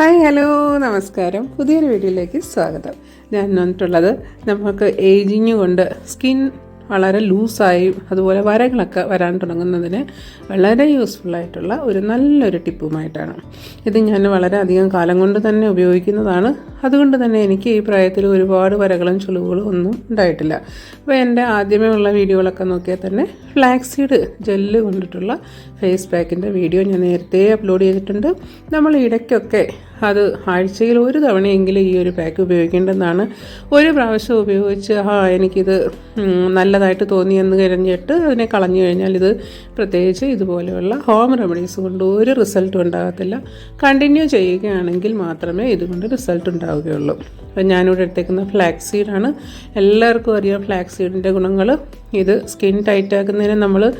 Hi hello നമസ്കാരം. പുതിയൊരു വീഡിയോയിലേക്ക് സ്വാഗതം. ഞാൻ വന്നിട്ടുള്ളത് നമുക്ക് ഏജിങ് കൊണ്ട് സ്കിൻ വളരെ ലൂസായി അതുപോലെ വരകളൊക്കെ വരാൻ തുടങ്ങുന്നതിന് വളരെ യൂസ്ഫുള്ളായിട്ടുള്ള ഒരു നല്ലൊരു ടിപ്പുമായിട്ടാണ്. ഇത് ഞാൻ വളരെ അധികം കാലം കൊണ്ട് തന്നെ ഉപയോഗിക്കുന്നതാണ്. അതുകൊണ്ട് തന്നെ എനിക്ക് ഈ പ്രായത്തിൽ ഒരുപാട് വരകളും ചുളിവുകളും ഒന്നും ഉണ്ടായിട്ടില്ല. അപ്പോൾ എന്റെ ആദ്യമേ ഉള്ള വീഡിയോകളൊക്കെ നോക്കിയാൽ തന്നെ ഫ്ലാക്സീഡ് ജെല്ല് കൊണ്ടിട്ടുള്ള ഫേസ് പാക്കിന്റെ വീഡിയോ ഞാൻ നേരത്തെ അപ്ലോഡ് ചെയ്തിട്ടുണ്ട്. നമ്മൾ ഇടയ്ക്കൊക്കെ അത് ആഴ്ചയിൽ ഒരു തവണയെങ്കിലും ഈ ഒരു പാക്ക് ഉപയോഗിക്കേണ്ടതാണ് ഒരു പ്രാവശ്യം ഉപയോഗിച്ച് ആ എനിക്കിത് നല്ലതായിട്ട് തോന്നിയെന്ന് കഴിഞ്ഞിട്ട് അതിനെ കളഞ്ഞു കഴിഞ്ഞാൽ ഇത് പ്രത്യേകിച്ച് ഇതുപോലെയുള്ള ഹോം റെമഡീസ് കൊണ്ട് ഒരു റിസൾട്ടും ഉണ്ടാകത്തില്ല. കണ്ടിന്യൂ ചെയ്യുകയാണെങ്കിൽ മാത്രമേ ഇതുകൊണ്ട് റിസൾട്ട് ഉണ്ടാവുകയുള്ളൂ. അപ്പം ഞാനിവിടെ എടുത്തേക്കുന്ന ഫ്ലാക്സീഡാണ് എല്ലാവർക്കും അറിയാം ഫ്ലാക്സീഡിന്റെ ഗുണങ്ങൾ ഇത് സ്കിൻ ടൈറ്റ് ആക്കുന്നതിന് നമ്മൾ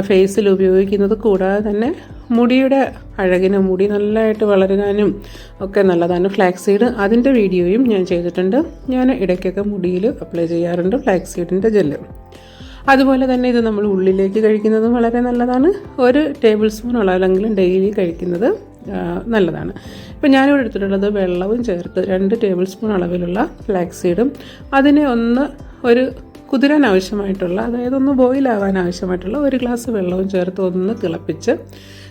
ഫേസിൽ ഉപയോഗിക്കുന്നത് കൂടാതെ തന്നെ മുടിയുടെ അഴകിന് മുടി നല്ലതായിട്ട് വളരാനും ഒക്കെ നല്ലതാണ്. ഫ്ലാക്സ് സീഡ് അതിന്റെ വീഡിയോയും ഞാൻ ചെയ്തിട്ടുണ്ട്. ഞാൻ ഇടയ്ക്കൊക്കെ മുടിയിൽ അപ്ലൈ ചെയ്യാറുണ്ട് ഫ്ലാക്സ് സീഡിന്റെ ജെല്ല്. അതുപോലെ തന്നെ ഇത് നമ്മൾ ഉള്ളിലേക്ക് കഴിക്കുന്നതും വളരെ നല്ലതാണ്. ഒരു ടേബിൾ സ്പൂൺ അളവിലെങ്കിലും ഡെയിലി കഴിക്കുന്നത് നല്ലതാണ്. ഇപ്പം ഞാനിവിടെ എടുത്തിട്ടുള്ളത് വെള്ളവും ചേർത്ത് രണ്ട് ടേബിൾ സ്പൂൺ അളവിലുള്ള ഫ്ലാക്സീഡും. അതിനെ ഒന്ന് ഒരു കുതിരാൻ ആവശ്യമായിട്ടുള്ള അതായത് ഒന്ന് ബോയിലാകാൻ ആവശ്യമായിട്ടുള്ള ഒരു ഗ്ലാസ് വെള്ളവും ചേർത്ത് ഒന്ന് തിളപ്പിച്ച്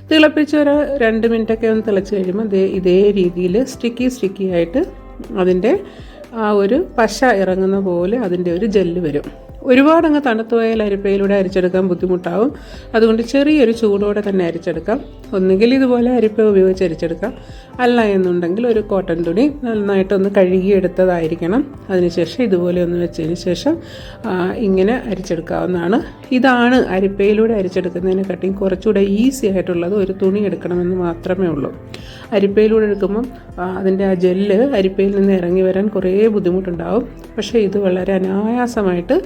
തിളപ്പിച്ച് ഒരു രണ്ട് മിനിറ്റൊക്കെ ഒന്ന് തിളച്ച് കഴിയുമ്പോൾ ദേ ഇതേ രീതിയിൽ സ്റ്റിക്കി സ്റ്റിക്കി ആയിട്ട് അതിന്റെ ആ ഒരു പശ ഇറങ്ങുന്ന പോലെ അതിന്റെ ഒരു ജെല്ല് വരും. ഒരുപാട് അങ്ങ് തണുത്തു പോയാൽ അരിപ്പയിലൂടെ അരിച്ചെടുക്കാൻ ബുദ്ധിമുട്ടാവും. അതുകൊണ്ട് ചെറിയൊരു ചൂടോടെ തന്നെ അരിച്ചെടുക്കാം. ഒന്നുകിൽ ഇതുപോലെ അരിപ്പ ഉപയോഗിച്ച് അരിച്ചെടുക്കാം. അല്ല എന്നുണ്ടെങ്കിൽ ഒരു കോട്ടൺ തുണി നന്നായിട്ടൊന്ന് കഴുകിയെടുത്തതായിരിക്കണം. അതിനുശേഷം ഇതുപോലെ ഒന്ന് വെച്ചതിന് ശേഷം ഇങ്ങനെ അരിച്ചെടുക്കാവുന്നതാണ്. ഇതാണ് അരിപ്പയിലൂടെ അരിച്ചെടുക്കുന്നതിനെക്കാട്ടിയും കുറച്ചുകൂടെ ഈസി ആയിട്ടുള്ളത് ഒരു തുണി എടുക്കണമെന്ന് മാത്രമേ ഉള്ളൂ. അരിപ്പയിലൂടെ എടുക്കുമ്പം അതിന്റെ ആ ജെല്ല് അരിപ്പയിൽ നിന്ന് ഇറങ്ങി വരാൻ കുറേ ബുദ്ധിമുട്ടുണ്ടാവും. പക്ഷേ ഇത് വളരെ അനായാസമായിട്ട്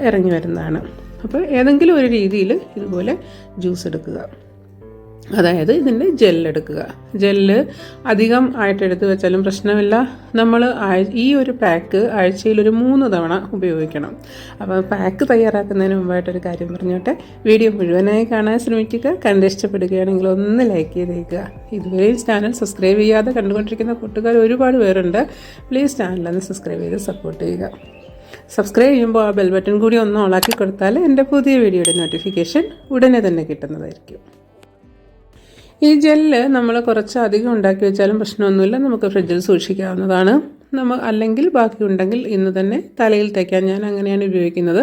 ഇറങ്ങി വരുന്നതാണ്. അപ്പോൾ ഏതെങ്കിലും ഒരു രീതിയിൽ ഇതുപോലെ ജ്യൂസ് എടുക്കുക. അതായത് ഇതിന്റെ ജെല്ലെടുക്കുക ജെല്ല് അധികം ആയിട്ട് എടുത്ത് വെച്ചാലും പ്രശ്നമില്ല. നമ്മൾ ഈ ഒരു പാക്ക് ആഴ്ചയിൽ ഒരു മൂന്ന് തവണ ഉപയോഗിക്കണം. അപ്പോൾ പാക്ക് തയ്യാറാക്കുന്നതിന് മുമ്പായിട്ടൊരു കാര്യം പറഞ്ഞോട്ടെ. വീഡിയോ മുഴുവനായി കാണാൻ ശ്രമിക്കുക. കണ്ട് ഇഷ്ടപ്പെടുകയാണെങ്കിൽ ഒന്ന് ലൈക്ക് ചെയ്തേക്കുക. ഇതുവരെയും ചാനൽ സബ്സ്ക്രൈബ് ചെയ്യാതെ കണ്ടുകൊണ്ടിരിക്കുന്ന കൂട്ടുകാർ ഒരുപാട് പേരുണ്ട്. പ്ലീസ് ചാനലൊന്ന് സബ്സ്ക്രൈബ് ചെയ്ത് സപ്പോർട്ട് ചെയ്യുക. സബ്സ്ക്രൈബ് ചെയ്യുമ്പോൾ ആ ബെൽ ബട്ടൺ കൂടി ഒന്ന് ഓളാക്കി കൊടുത്താൽ എന്റെ പുതിയ വീഡിയോയുടെ നോട്ടിഫിക്കേഷൻ ഉടനെ തന്നെ കിട്ടുന്നതായിരിക്കും. ഈ ജെല്ല് നമ്മൾ കുറച്ച് അധികം ഉണ്ടാക്കി വെച്ചാലും പ്രശ്നമൊന്നുമില്ല. നമുക്ക് ഫ്രിഡ്ജിൽ സൂക്ഷിക്കാവുന്നതാണ്. നമ്മ അല്ലെങ്കിൽ ബാക്കി ഉണ്ടെങ്കിൽ ഇന്ന് തന്നെ തലയിൽ തയ്ക്കാൻ ഞാൻ അങ്ങനെയാണ് ഉപയോഗിക്കുന്നത്.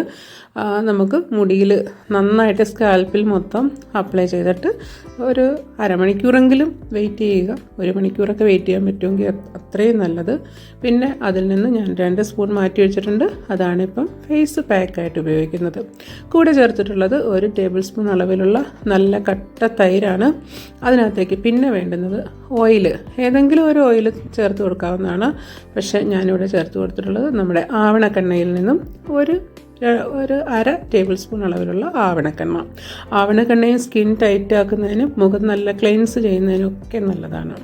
നമുക്ക് മുടിയിൽ നന്നായിട്ട് സ്കാൽപ്പിൽ മൊത്തം അപ്ലൈ ചെയ്തിട്ട് ഒരു അരമണിക്കൂറെങ്കിലും വെയിറ്റ് ചെയ്യുക. ഒരു മണിക്കൂറൊക്കെ വെയിറ്റ് ചെയ്യാൻ പറ്റുമെങ്കിൽ അത് അത്രയും നല്ലത്. പിന്നെ അതിൽ നിന്ന് ഞാൻ രണ്ട് സ്പൂൺ മാറ്റി വെച്ചിട്ടുണ്ട്. അതാണ് ഇപ്പം ഫേസ് പാക്കായിട്ട് ഉപയോഗിക്കുന്നത്. കൂടെ ചേർത്തിട്ടുള്ളത് ഒരു ടേബിൾ സ്പൂൺ അളവിലുള്ള നല്ല കട്ട തൈരാണ്. അതിനകത്തേക്ക് പിന്നെ വേണ്ടുന്നത് ഓയിൽ ഏതെങ്കിലും ഒരു ഓയിൽ ചേർത്ത് കൊടുക്കാവുന്നതാണ്. പക്ഷേ ഞാനിവിടെ ചേർത്ത് കൊടുത്തിട്ടുള്ളത് നമ്മുടെ ആവണക്കെണ്ണയിൽ നിന്നും ഒരു ഒരു അര ടേബിൾ സ്പൂൺ അളവിലുള്ള ആവണക്കെണ്ണ. ആവണക്കെണ്ണയും സ്കിൻ ടൈറ്റ് ആക്കുന്നതിനും മുഖം നല്ല ക്ലെൻസ് ചെയ്യുന്നതിനും ഒക്കെ നല്ലതാണ്.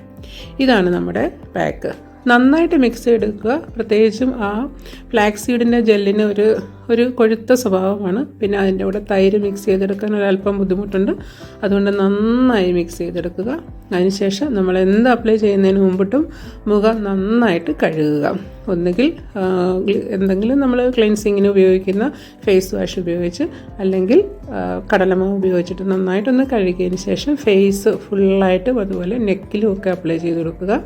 ഇതാണ് നമ്മുടെ പാക്ക്. നന്നായിട്ട് മിക്സ് ചെയ്തെടുക്കുക. പ്രത്യേകിച്ചും ആ ഫ്ലാക്സ് സീഡിന്റെ ജെല്ലിന് ഒരു ഒരു കൊഴുത്ത സ്വഭാവമാണ്. പിന്നെ അതിന്റെ കൂടെ തൈര് മിക്സ് ചെയ്തെടുക്കാൻ ഒരല്പം ബുദ്ധിമുട്ടുണ്ട്. അതുകൊണ്ട് നന്നായി മിക്സ് ചെയ്തെടുക്കുക. അതിനുശേഷം നമ്മൾ എന്ത് അപ്ലൈ ചെയ്യുന്നതിന് മുമ്പിട്ടും മുഖം നന്നായിട്ട് കഴുകുക. ഒന്നുകിൽ എന്തെങ്കിലും നമ്മൾ ക്ലീൻസിങ്ങിന് ഉപയോഗിക്കുന്ന ഫേസ് വാഷ് ഉപയോഗിച്ച് അല്ലെങ്കിൽ കടലമാവ് ഉപയോഗിച്ചിട്ട് നന്നായിട്ടൊന്ന് കഴുകിയതിന് ശേഷം ഫേസ് ഫുള്ളായിട്ടും അതുപോലെ നെക്കിലും ഒക്കെ അപ്ലൈ ചെയ്ത് കൊടുക്കുക.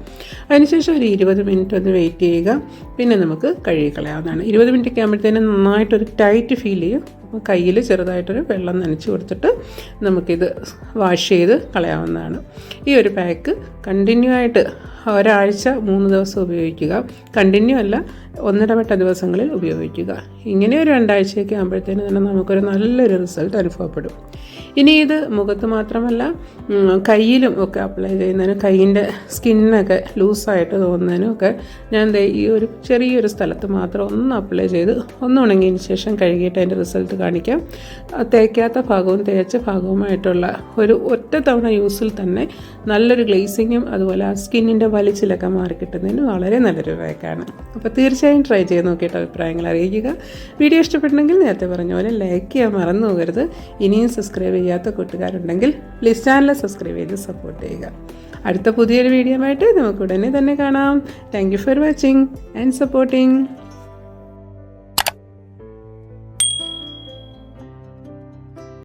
അതിനുശേഷം ഒരു ഇരുപത് മിനിറ്റ് ഒന്ന് വെയിറ്റ് ചെയ്യുക. പിന്നെ നമുക്ക് കഴുകിക്കളയാവുന്നതാണ് ഇരുപത് മിനിറ്റ് ഒക്കെ ആകുമ്പോഴത്തേനും നന്നായിട്ടൊരു ടൈറ്റ് ഫീൽ ചെയ്യും. അപ്പോൾ കയ്യിൽ ചെറുതായിട്ടൊരു വെള്ളം നനച്ച് കൊടുത്തിട്ട് നമുക്കിത് വാഷ് ചെയ്ത് കളയാവുന്നതാണ്. ഈ ഒരു പാക്ക് കണ്ടിന്യൂ ആയിട്ട് ഒരാഴ്ച മൂന്ന് ദിവസം ഉപയോഗിക്കുക. കണ്ടിന്യൂ അല്ല ഒന്നിടവിട്ട ദിവസങ്ങളിൽ ഉപയോഗിക്കുക. ഇങ്ങനെ ഒരു രണ്ടാഴ്ചയൊക്കെ ആകുമ്പോഴത്തേന് തന്നെ നമുക്കൊരു നല്ലൊരു റിസൾട്ട് അനുഭവപ്പെടും. ഇനി ഇത് മുഖത്ത് മാത്രമല്ല കയ്യിലും ഒക്കെ അപ്ലൈ ചെയ്യുന്നതിന് കയ്യിന്റെ സ്കിന്നൊക്കെ ലൂസായിട്ട് തോന്നുന്നതിനും ഒക്കെ ഞാൻ ഈ ഒരു ചെറിയൊരു സ്ഥലത്ത് മാത്രം ഒന്ന് അപ്ലൈ ചെയ്ത് ഒന്ന് ഉണങ്ങിയതിന് ശേഷം കഴുകിയിട്ട് അതിന്റെ റിസൾട്ട് കാണിക്കാം. തേക്കാത്ത ഭാഗവും തേച്ച ഭാഗവുമായിട്ടുള്ള ഒരു ഒറ്റ തവണ യൂസിൽ തന്നെ നല്ലൊരു ഗ്ലേസിങ്ങും അതുപോലെ ആ സ്കിന്നിന്റെ വലിച്ചിലൊക്കെ മാറിക്കിട്ടുന്നതിന് വളരെ നല്ലൊരു വേക്കാണ് അപ്പോൾ തീർച്ചയായും ട്രൈ ചെയ്ത് നോക്കിയിട്ട് അഭിപ്രായങ്ങൾ അറിയിക്കുക. വീഡിയോ ഇഷ്ടപ്പെട്ടെങ്കിൽ നേരത്തെ പറഞ്ഞ പോലെ ലൈക്ക് ചെയ്യാൻ മറന്നു പോകരുത്. ഇനിയും സബ്സ്ക്രൈബ് ചെയ്യാത്ത കൂട്ടുകാരുണ്ടെങ്കിൽ പ്ലീസ് ചാനൽ സബ്സ്ക്രൈബ് ചെയ്ത് സപ്പോർട്ട് ചെയ്യുക. അടുത്ത പുതിയൊരു വീഡിയോ ആയിട്ട് നമുക്ക് ഉടനെ തന്നെ കാണാം. Thank you for watching and supporting